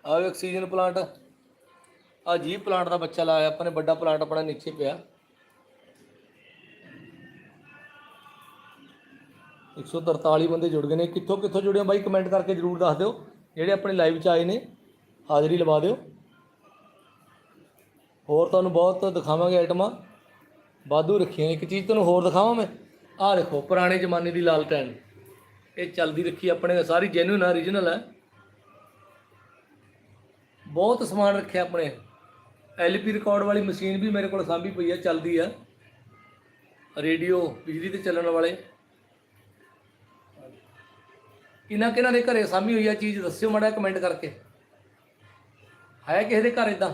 ਆ ਆਕਸੀਜਨ ਪਲਾਂਟ ਆ। ਜੀ ਪਲਾਂਟ ਦਾ ਬੱਚਾ ਲਾਇਆ ਆਪਾਂ ਨੇ, ਵੱਡਾ ਪਲਾਂਟ ਆਪਣਾ ਨੀਚੇ ਪਿਆ। 143 ਬੰਦੇ ਜੁੜ ਗਏ ਨੇ। ਕਿੱਥੋਂ ਕਿੱਥੋਂ ਜੁੜੇ ਹੋ ਬਾਈ? ਕਮੈਂਟ ਕਰਕੇ ਜਰੂਰ ਦੱਸ ਦਿਓ। ਜਿਹੜੇ ਆਪਣੇ ਲਾਈਵ 'ਚ ਆਏ ਨੇ, ਹਾਜ਼ਰੀ ਲਵਾ ਦਿਓ। ਹੋਰ ਤੁਹਾਨੂੰ ਬਹੁਤ ਦਿਖਾਵਾਂਗੇ ਆਈਟਮਾਂ। ਵਾਧੂ ਰੱਖੀਆਂ ਨੇ। ਇੱਕ ਚੀਜ਼ ਤੁਹਾਨੂੰ ਹੋਰ ਦਿਖਾਵਾਂ ਮੈਂ? ਆਹ ਦੇਖੋ, ਪੁਰਾਣੇ ਜ਼ਮਾਨੇ ਦੀ ਲਾਲਟੈਨ ਇਹ ਚੱਲਦੀ ਰੱਖੀ ਆਪਣੇ ਸਾਰੀ ਜੈਨੂਇਨ ਆ origignal ਹੈ ਬਹੁਤ ਸਮਾਨ ਰੱਖਿਆ ਆਪਣੇ। ਐਲਪੀ ਰਿਕਾਰਡ ਵਾਲੀ ਮਸ਼ੀਨ ਵੀ ਮੇਰੇ ਕੋਲ ਸਾਂਭੀ ਪਈ ਹੈ ਚੱਲਦੀ ਆ। ਰੇਡੀਓ, ਬਿਜਲੀ ਤੇ ਚੱਲਣ ਵਾਲੇ। ਕਿਹਨਾਂ ਕਿਹਨਾਂ ਦੇ ਘਰੇ ਸਾਂਭੀ ਹੋਈ ਆ ਚੀਜ਼, ਦੱਸਿਓ ਮਾੜਾ ਕਮੈਂਟ ਕਰਕੇ। ਹੈ ਕਿਸੇ ਦੇ ਘਰ ਇਦਾਂ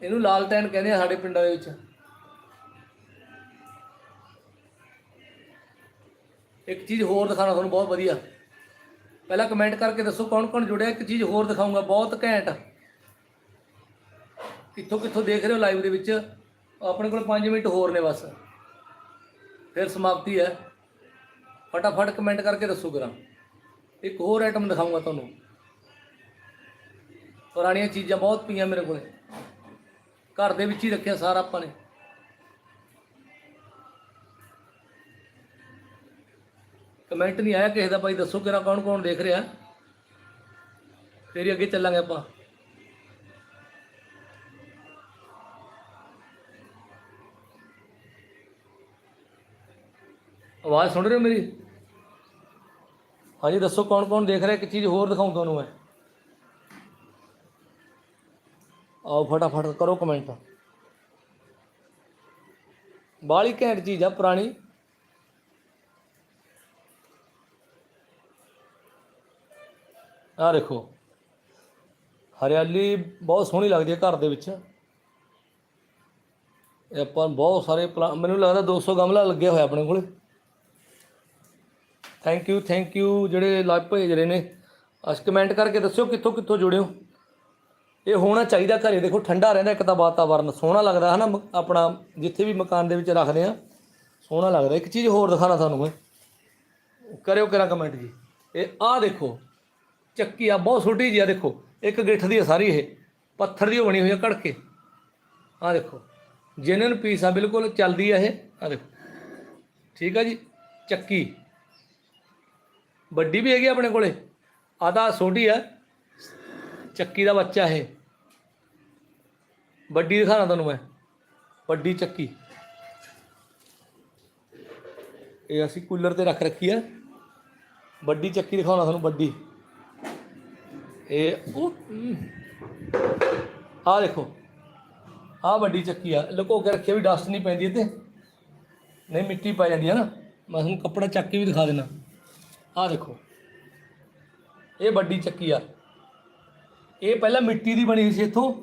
ਇਹਨੂੰ ਲਾਲਟੈਨ ਕਹਿੰਦੇ ਆ ਸਾਡੇ ਪਿੰਡਾਂ ਦੇ ਵਿੱਚ। ਇੱਕ ਚੀਜ਼ ਹੋਰ ਦਿਖਾਣਾ ਤੁਹਾਨੂੰ ਬਹੁਤ ਵਧੀਆ। ਪਹਿਲਾਂ ਕਮੈਂਟ ਕਰਕੇ ਦੱਸੋ ਕੌਣ ਕੌਣ ਜੁੜਿਆ, ਇੱਕ ਚੀਜ਼ ਹੋਰ ਦਿਖਾਉਂਗਾ ਬਹੁਤ ਘੈਂਟ। ਕਿੱਥੋਂ ਕਿੱਥੋਂ ਦੇਖ ਰਹੇ ਹੋ ਲਾਈਵ ਦੇ ਵਿੱਚ। ਆਪਣੇ ਕੋਲ 5 ਮਿੰਟ ਹੋਰ ਨੇ ਬਸ। ਫਿਰ ਸਮਾਪਤੀ ਹੈ। ਫਟਾਫਟ ਕਮੈਂਟ ਕਰਕੇ ਦੱਸੋ ਕਰਾਂ ਇੱਕ ਹੋਰ ਆਈਟਮ ਦਿਖਾਉਂਗਾ ਤੁਹਾਨੂੰ। ਪੁਰਾਣੀਆਂ ਚੀਜ਼ਾਂ ਬਹੁਤ ਪਈਆਂ ਮੇਰੇ ਕੋਲੇ। ਘਰ ਦੇ ਵਿੱਚ ਹੀ ਰੱਖਿਆ ਸਾਰਾ ਆਪਾਂ ਨੇ। ਕਮੈਂਟ ਨਹੀਂ ਆਇਆ ਕਿਸੇ ਦਾ। ਭਾਈ ਦੱਸੋ ਕਿਹੜਾ ਕੌਣ ਕੌਣ ਦੇਖ ਰਿਹਾ। ਫੇਰ ਅੱਗੇ ਚੱਲਾਂਗੇ ਆਪਾਂ। ਆਵਾਜ਼ ਸੁਣ ਰਹੇ ਹੋ ਮੇਰੀ? ਹਾਂਜੀ, ਦੱਸੋ ਕੌਣ ਕੌਣ ਦੇਖ ਰਿਹਾ? ਇੱਕ ਚੀਜ਼ ਹੋਰ ਦਿਖਾਉਂ ਤੁਹਾਨੂੰ ਮੈਂ। ਆਓ, ਫਟਾਫਟ ਕਰੋ ਕਮੈਂਟ ਬਾਲੀ ਘੈਂਟ ਚੀਜ਼ ਆ, ਪੁਰਾਣੀ। ਆ ਦੇਖੋ। ਹਰਿਆਲੀ ਬਹੁਤ ਸੋਹਣੀ ਲੱਗਦੀ ਹੈ ਘਰ ਦੇ ਵਿੱਚ। ਇਹ ਆਪਾਂ ਬਹੁਤ ਸਾਰੇ ਪਲਾ- ਮੈਨੂੰ ਲੱਗਦਾ 200 ਗਮਲਾ ਲੱਗਿਆ ਹੋਇਆ ਆਪਣੇ ਕੋਲ। ਥੈਂਕ ਯੂ ਥੈਂਕ ਯੂ ਜਿਹੜੇ ਲਾਈਵ ਭੇਜ ਰਹੇ ਨੇ। ਅਸ ਕਮੈਂਟ ਕਰਕੇ ਦੱਸਿਓ ਕਿੱਥੋਂ ਕਿੱਥੋਂ ਜੁੜੇ ਹੋ ਇਹ ਹੋਣਾ ਚਾਹੀਦਾ ਘਰੇ। ਦੇਖੋ, ਠੰਡਾ ਰਹਿੰਦਾ, ਇੱਕ ਤਾਂ ਵਾਤਾਵਰਨ ਸੋਹਣਾ ਲੱਗਦਾ ਹੈ ਨਾ ਮ- ਆਪਣਾ ਜਿੱਥੇ ਵੀ ਮਕਾਨ ਦੇ ਵਿੱਚ ਰੱਖਦੇ ਆ ਸੋਹਣਾ ਲੱਗਦਾ। ਇੱਕ ਚੀਜ਼ ਹੋਰ ਦਿਖਾਣਾ ਤੁਹਾਨੂੰ ਮੈਂ। ਕਰਿਓ ਕਰਾਂ ਕਮੈਂਟ ਜੀ। ਇਹ ਆਹ ਦੇਖੋ, ਚੱਕੀ ਆ, ਬਹੁਤ ਛੋਟੀ ਜਿਹੀ ਆ, ਦੇਖੋ। ਇੱਕ ਗਿੱਠ ਦੀ ਆ ਸਾਰੀ ਇਹ। ਪੱਥਰ ਦੀ ਓ ਬਣੀ ਹੋਈ ਆ ਕੜਕੇ। ਆਹ ਦੇਖੋ ਜੈਨੂਨ ਪੀਸ ਆ, ਬਿਲਕੁਲ ਚੱਲਦੀ ਆ ਇਹ। ਆਹ ਦੇਖੋ। ਠੀਕ ਆ ਜੀ, ਚੱਕੀ। ਵੱਡੀ ਵੀ ਹੈਗੀ ਆ ਆਪਣੇ ਕੋਲੇ। ਆਹ ਛੋਟੀ ਆ। ਚੱਕੀ ਦਾ ਬੱਚਾ ਇਹ। ਵੱਡੀ ਦਿਖਾਣਾ ਤੁਹਾਨੂੰ ਮੈਂ। ਵੱਡੀ ਚੱਕੀ। ਇਹ ਅਸੀਂ ਕੂਲਰ ਤੇ ਰੱਖ ਰੱਖੀ ਆ। ਵੱਡੀ ਚੱਕੀ ਦਿਖਾਉਣਾ ਤੁਹਾਨੂੰ, ਵੱਡੀ। ਇਹ ਉਹ ਆ ਦੇਖੋ। ਆ ਵੱਡੀ ਚੱਕੀ ਆ। ਲੁਕੋ ਕੇ ਰੱਖਿਆ ਵੀ ਡਸਟ ਨਹੀਂ ਪੈਂਦੀ ਇੱਥੇ। ਨਹੀਂ ਮਿੱਟੀ ਪੈ ਜਾਂਦੀ ਹੈ ਨਾ। ਮੈਂ ਤੁਹਾਨੂੰ ਕੱਪੜਾ ਚੱਕ ਕੇ ਵੀ ਦਿਖਾ ਦੇਣਾ ਆ ਦੇਖੋ। ਇਹ ਵੱਡੀ ਚੱਕੀ ਆ। ਇਹ ਪਹਿਲਾਂ ਮਿੱਟੀ ਦੀ ਬਣੀ ਸੀ ਇੱਥੋਂ।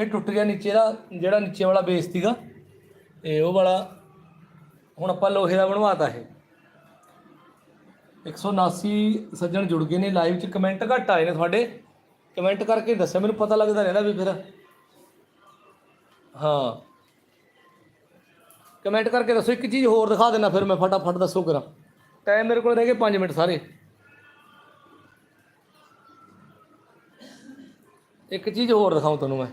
ਇਹ ਟੁੱਟ ਗਿਆ ਨੀਚੇ ਦਾ, ਜਿਹੜਾ ਨੀਚੇ ਵਾਲਾ ਬੇਸ ਸੀਗਾ। ਇਹ ਉਹ ਵਾਲਾ ਹੁਣ ਆਪਾਂ ਲੋਹੇ ਦਾ ਬਣਵਾਤਾ ਇਹ। 179 ਸੱਜਣ ਜੁੜ ਗਏ ਨੇ ਲਾਈਵ 'ਚ। ਕਮੈਂਟ ਘੱਟ ਆਏ ਨੇ ਤੁਹਾਡੇ। ਕਮੈਂਟ ਕਰਕੇ ਦੱਸਿਆ, ਮੈਨੂੰ ਪਤਾ ਲੱਗਦਾ ਰਹਿੰਦਾ ਵੀ ਫਿਰ। ਹਾਂ। ਕਮੈਂਟ ਕਰਕੇ ਦੱਸੋ, ਇੱਕ ਚੀਜ਼ ਹੋਰ ਦਿਖਾ ਦੇਣਾ ਫਿਰ ਮੈਂ, ਫਟਾਫਟ ਦੱਸੋ ਕਰਾਂ। ਟਾਈਮ ਮੇਰੇ ਕੋਲ ਰਹਿ ਗਏ 5 ਮਿੰਟ ਸਾਰੇ। ਇੱਕ ਚੀਜ਼ ਹੋਰ ਦਿਖਾਉਂ ਤੁਹਾਨੂੰ ਮੈਂ।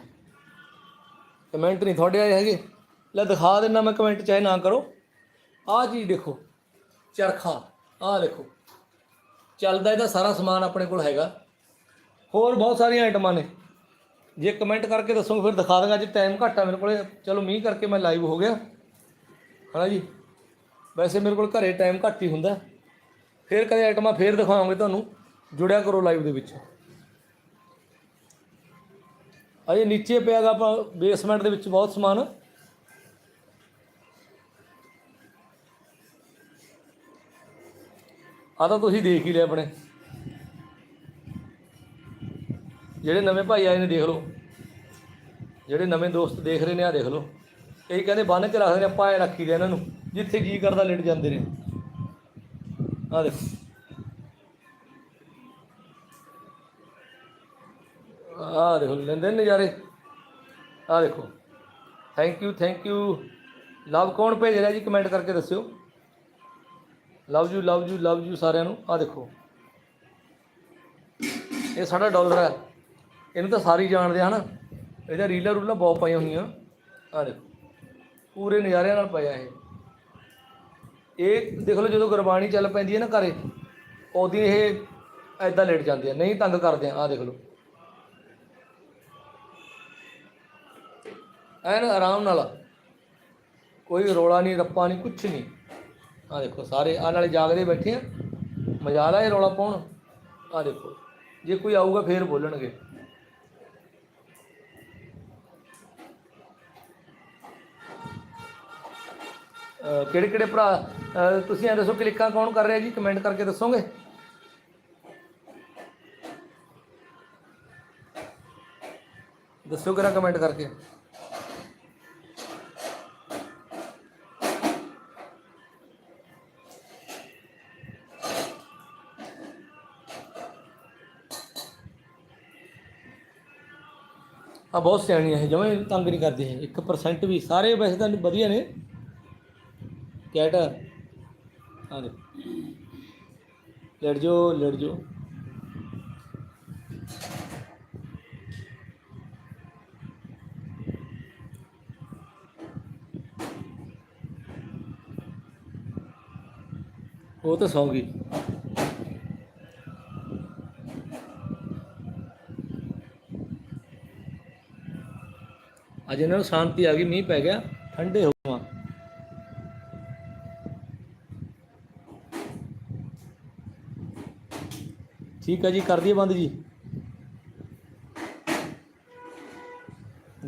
ਕਮੈਂਟ ਨਹੀਂ ਤੁਹਾਡੇ ਆਏ ਹੈਗੇ। ਲੈ ਦਿਖਾ ਦਿੰਦਾ ਮੈਂ ਕਮੈਂਟ ਚਾਹੇ ਨਾ ਕਰੋ। ਆਹ ਚੀਜ਼ ਦੇਖੋ, ਚਰਖਾ, ਆਹ ਦੇਖੋ। ਚੱਲਦਾ ਇਹਦਾ ਸਾਰਾ ਸਮਾਨ ਆਪਣੇ ਕੋਲ ਹੈਗਾ। ਹੋਰ ਬਹੁਤ ਸਾਰੀਆਂ ਆਈਟਮਾਂ ਨੇ। ਜੇ ਕਮੈਂਟ ਕਰਕੇ ਦੱਸੋਗੇ ਫਿਰ ਦਿਖਾ ਦਾਂਗਾ। ਅੱਜ ਟਾਈਮ ਘੱਟ ਆ ਮੇਰੇ ਕੋਲੇ। ਚਲੋ ਮੀਂਹ ਕਰਕੇ ਮੈਂ ਲਾਈਵ ਹੋ ਗਿਆ। ਹਨਾ ਜੀ? ਵੈਸੇ ਮੇਰੇ ਕੋਲ ਘਰੇ ਟਾਈਮ ਘੱਟ ਹੀ ਹੁੰਦਾ। ਫਿਰ ਕਦੇ ਆਈਟਮਾਂ ਫੇਰ ਦਿਖਾਵਾਂਗੇ ਤੁਹਾਨੂੰ। ਜੁੜਿਆ ਕਰੋ ਲਾਈਵ ਦੇ ਵਿੱਚ। ਅਜੇ ਨੀਚੇ ਪਿਆਗਾ ਆਪਾਂ ਬੇਸਮੈਂਟ ਦੇ ਵਿੱਚ ਬਹੁਤ ਸਮਾਨ। ਆ ਤਾਂ ਤੁਸੀਂ ਦੇਖ ਹੀ ਲਿਆ ਆਪਣੇ। ਜਿਹੜੇ ਨਵੇਂ ਭਾਈ ਆਏ ਨੇ ਦੇਖ ਲਓ। ਜਿਹੜੇ ਨਵੇਂ ਦੋਸਤ ਦੇਖ ਰਹੇ ਨੇ ਆ ਦੇਖ ਲਓ। ਕਈ ਕਹਿੰਦੇ ਬੰਨ ਕੇ ਰੱਖਦੇ ਨੇ ਆਪਾਂ ਐ ਰੱਖੀ ਦੇ ਇਹਨਾਂ ਨੂੰ। ਜਿੱਥੇ ਜੀ ਕਰਦਾ ਲੇਟ ਜਾਂਦੇ ਨੇ। ਆ ਦੇਖੋ। ਆ ਦੇਖੋ, ਲੈਂਦੇ ਨੇ ਨਜ਼ਾਰੇ। ਆ ਦੇਖੋ। Thank you thank you love ਕੌਣ ਭੇਜ ਰਿਹਾ ਜੀ? ਕਮੈਂਟ ਕਰਕੇ ਦੱਸਿਓ। Love you love you love you ਸਾਰਿਆਂ ਨੂੰ। ਆ ਦੇਖੋ। ਇਹ ਸਾਡਾ ਡਾਲਰ ਹੈ। ਇਹਨੂੰ ਤਾਂ ਸਾਰੇ ਹੀ ਜਾਣਦੇ ਹਨ? ਇਹਦਾ ਰੀਲਾਂ ਰੂਲਾਂ ਬਹੁਤ ਪਾਈਆਂ ਹੋਈਆਂ। ਆ ਦੇਖੋ। ਪੂਰੇ ਨਜ਼ਾਰਿਆਂ ਨਾਲ ਪਾਇਆ ਇਹ। ਇਹ ਦੇਖ ਲਓ ਜਦੋਂ ਗੁਰਬਾਣੀ ਚੱਲ ਪੈਂਦੀ ਹੈ ਨਾ ਘਰੇ ਉਦੋਂ ਇਹ ਐਦਾਂ ਲੇਟ ਜਾਂਦੇ ਆ ਨਹੀਂ ਤੰਗ ਕਰਦੇ ਆ ਆ ਦੇਖ ਲਓ। ਐਨ ਆਰਾਮ ਨਾਲ, ਕੋਈ ਰੋਲਾ ਨਹੀਂ, ਰੱਪਾ ਨਹੀਂ, ਕੁਛ ਨਹੀਂ। ਆ ਦੇਖੋ ਸਾਰੇ ਆ ਨਾਲੇ ਜਾਗਦੇ ਬੈਠੇ ਆ। ਮਜ਼ਾ ਲਾ ਇਹ ਰੋਲਾ ਪਾਉਣ। ਆ ਦੇਖੋ, ਜੇ ਕੋਈ ਆਊਗਾ ਫੇਰ ਬੋਲਣਗੇ। ਕਿਹੜੇ ਕਿਹੜੇ ਭਰਾ ਤੁਸੀਂ ਇਹ ਦੱਸੋ ਕਲਿੱਕਾਂ ਕੌਣ ਕਰ ਰਿਹਾ ਜੀ? ਕਮੈਂਟ ਕਰਕੇ ਦੱਸੋਗੇ? ਦੱਸੋ ਕਿਹੜਾ ਕਮੈਂਟ ਕਰਕੇ। ਆ ਬਹੁਤ ਸਿਆਣੀਆਂ ਹੈ ਜਮਾਂ ਤੰਗ ਨਹੀਂ ਕਰਦੀ ਹੈ 1% ਵੀ, ਸਾਰੇ ਵੈਸੇ ਤਾਂ ਵਧੀਆ ਨੇ। ਕੈਟ। ਆ ਲੜ ਜੋ ਲੜ ਜੋ ਉਹ ਤਾਂ ਸੌਂ ਗਈ। ਅੱਜ ਇਹਨਾਂ ਨੂੰ ਸ਼ਾਂਤੀ ਆ ਗਈ, ਮੀਂਹ ਪੈ ਗਿਆ, ਠੰਡੇ ਹੋਵਾਂ ਠੀਕ ਹੈ ਜੀ, ਕਰ ਦਈਏ ਬੰਦ ਜੀ।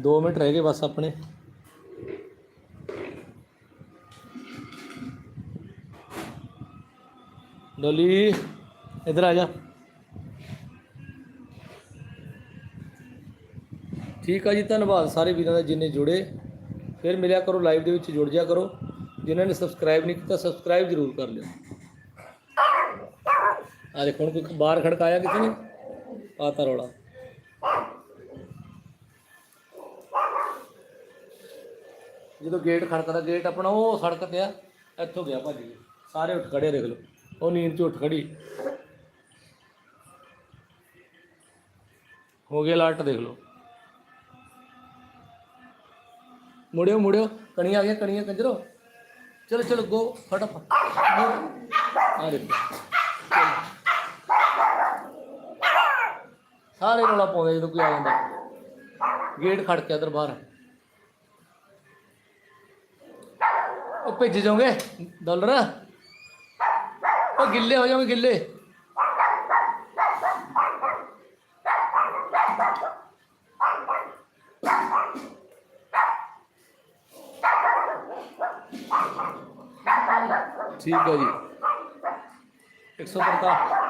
2 ਮਿੰਟ ਰਹਿ ਗਏ ਬਸ ਆਪਣੇ। ਡੋਲੀ, ਇਧਰ ਆ ਜਾ। ਠੀਕ ਆ ਜੀ, ਧੰਨਵਾਦ ਸਾਰੇ ਵੀਰਾਂ ਦਾ ਜਿੰਨੇ ਜੁੜੇ। ਫਿਰ ਮਿਲਿਆ ਕਰੋ ਲਾਈਵ ਦੇ ਵਿੱਚ, ਜੁੜ ਜਾ ਕਰੋ। ਜਿਨ੍ਹਾਂ ਨੇ ਸਬਸਕ੍ਰਾਈਬ ਨਹੀਂ ਕੀਤਾ ਸਬਸਕ੍ਰਾਈਬ ਜ਼ਰੂਰ ਕਰ ਲਿਓ। ਆ ਦੇਖੋ, ਹੁਣ ਕੋਈ ਬਾਹਰ ਖੜਕਾਇਆ ਕਿਸੇ ਨੇ? ਪਾਤਾ ਰੌਲਾ। ਜਦੋਂ ਗੇਟ ਖੜਕਦਾ, ਗੇਟ ਆਪਣਾ ਉਹ ਸੜਕ ਤੇ ਆ, ਇੱਥੋਂ ਗਿਆ ਭਾਜੀ। ਸਾਰੇ ਉੱਠ ਖੜੇ ਦੇਖ ਲਓ। ਉਹ ਨੀਂਦ ਚ ਉੱਠ ਖੜੀ। ਹੋ ਗਿਆ ਲਾਟ ਦੇਖ ਲਓ। ਮੁੜਿਓ ਮੁੜਿਓ। ਕਣੀਆਂ ਆ ਗਈਆਂ, ਕਣੀਆਂ ਕੰਜਰੋ। ਚਲੋ ਚਲੋ, ਗੋ, ਫਟਾਫਟ। ਆ ਦੇਖੋ। ਸਾਰੇ ਰੌਲਾ ਪਾਉਂਦੇ ਜਦੋਂ ਕੋਈ ਆ ਜਾਂਦਾ। ਗੇਟ ਖੜ ਕੇ ਬਾਹਰ। ਉਹ ਭੇਜ ਜਾਓਗੇ, ਡਾਲਰ? ਉਹ ਗਿੱਲੇ ਹੋ ਜਾਓਗੇ ਗਿੱਲੇ। ਠੀਕ ਹੈ ਜੀ। 150